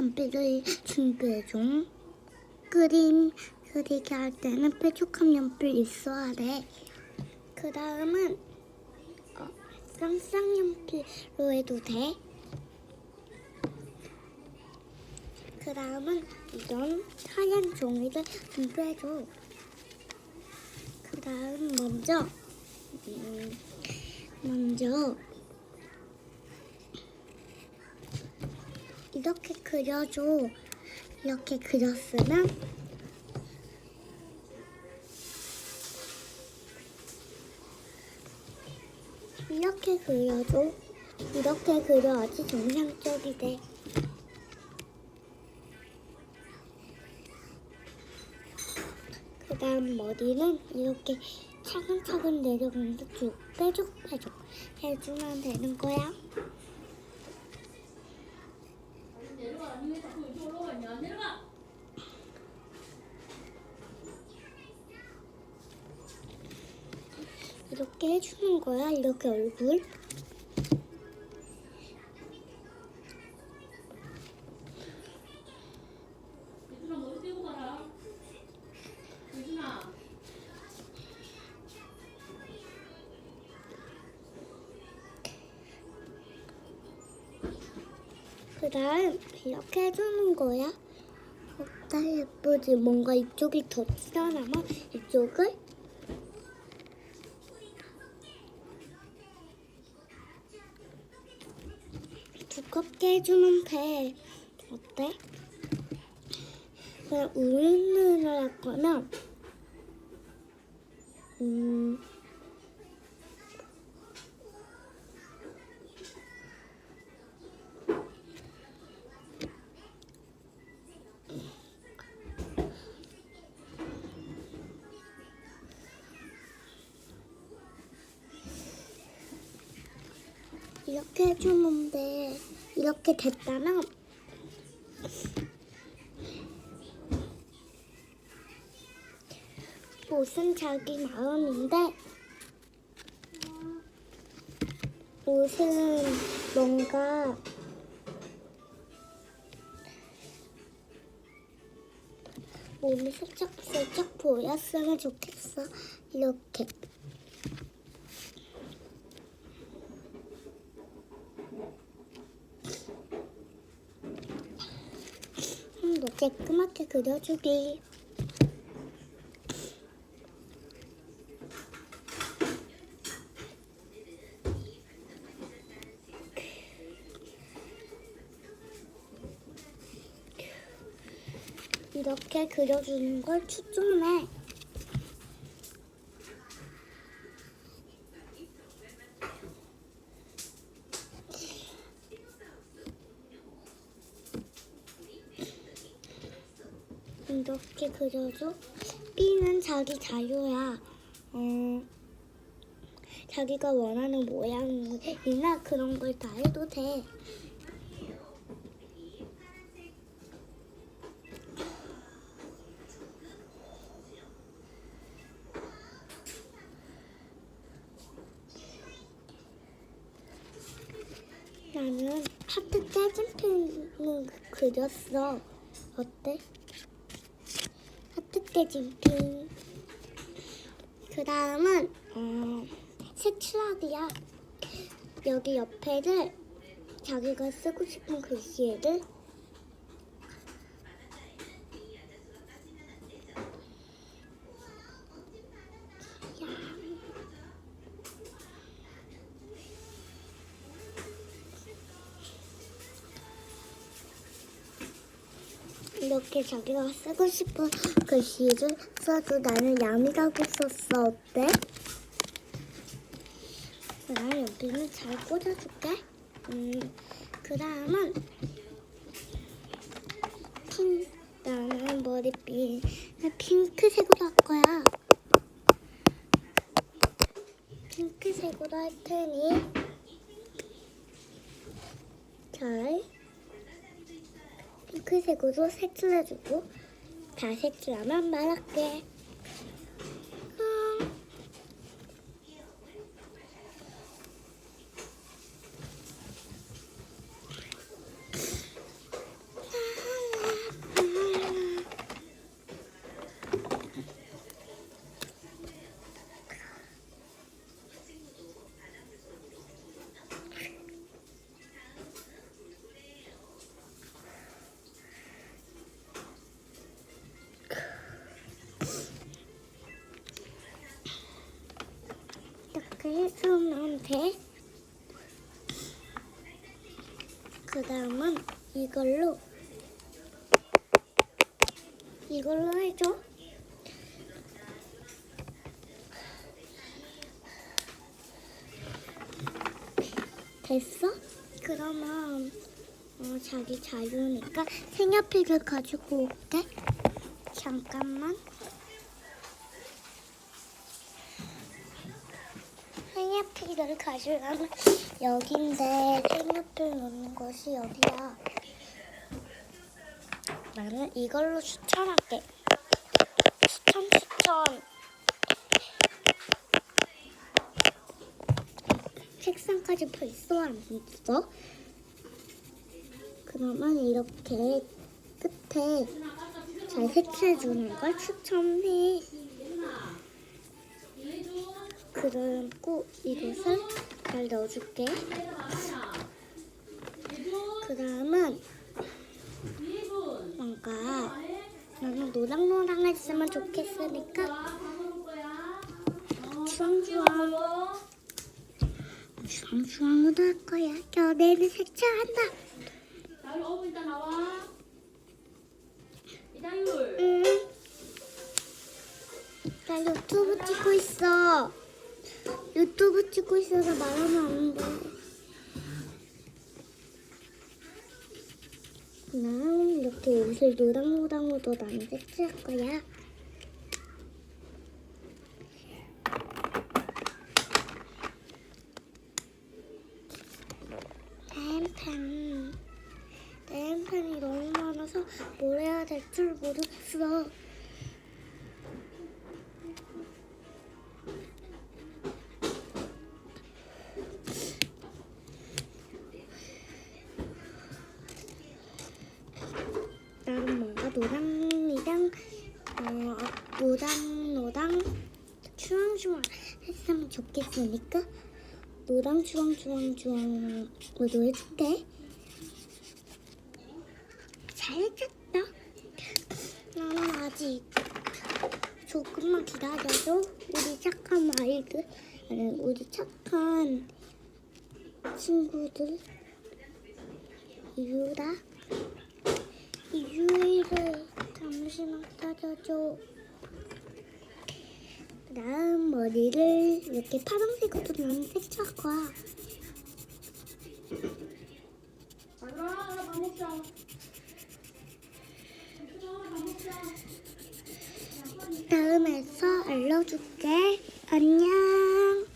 연필을 준비해 줘. 그림 그리기 할 때는 뾰족한 연필 있어야 돼. 그 다음은 어, 쌍쌍 연필로 해도 돼. 그 다음은 이런 하얀 종이를 준비해줘. 그 다음 먼저 음, 먼저 이렇게 그려줘. 이렇게 그렸으면 이렇게 그려줘. 이렇게 그려야지 정상적이 돼. 그 다음 머리는 이렇게 차근차근 내려가면서 쭉 빼죽빼죽 해주면 되는 거야. 내려가. 니왜 자꾸 이쪽으로 가냐? 내려가. 이렇게 해주는 거야. 이렇게 얼굴. 그 다음 이렇게 해주는 거야. 어때 예쁘지? 뭔가 이쪽이 더 튀어나와. 이쪽을 두껍게 해주면 돼. 어때? 그냥 우른을 할 거면 음. 이렇게 돼. 이렇게 됐다면 옷은 자기 마음인데 옷은 뭔가 몸이 살짝살짝 보였으면 좋겠어. 이렇게. 좀더 깔끔하게 그려주기. 이렇게 그려주는 걸 추천해. 이렇게 그려줘. B는 자기 자유야. 어, 자기가 원하는 모양이나 그런 걸 다 해도 돼. 나는 하트 짜증 핀을 그렸어. 어때? 하트 깨진 핀. 그 다음은 어, 색칠하기야. 여기 옆에를 자기가 쓰고 싶은 글씨를 이렇게 자기가 쓰고 싶은 글씨를 써도 나는 야미라고 썼어. 어때? 나 여기는 잘 꽂아줄게. 음, 그 다음은 핑, 나는 머리핀 핑크색으로 할 거야. 핑크색으로 할 테니 잘 핑크색으로 색칠해주고 다 색칠하면 말할게. 쓰면 돼. 그 다음은 이걸로 이걸로 해줘. 됐어? 그러면 어, 자기 자유니까 색연필을 가지고 올게. 잠깐만. 색연필을 가지려면 여긴데 색연필 놓는 곳이 여기야. 나는 이걸로 추천할게. 추천 추천. 책상까지 벌써 안 있어? 그러면 이렇게 끝에 잘 색칠해주는 걸 추천해. 그리고 이것을 잘 넣어줄게. 그 다음은 뭔가 나는 노랑노랑했으면 좋겠으니까 주황주황 주황주황으로 할 거야. 연애는 색칠한다. 자율 5분 있다 나와. 이다율. 응. 나 유튜브 찍고 있어. 유튜브 찍고 있어서 말하면 안 돼. 난 이렇게 옷을 노랑노랑으로 나는 색칠할 거야. 내 펜이 너무 많아서 뭘 해야 될 줄 모르겠어. 했으면 좋겠으니까 노랑 주황 주황 주황으로 해줄게. 잘했다. 나는 아직 조금만 기다려줘. 우리 착한 아이들, 아니 우리 착한 친구들 이유라. 이유이를 잠시만 기다려줘. 다음 머리를 이렇게 파란색으로 나는 색칠할 거야. 다음에서 알려줄게. 안녕.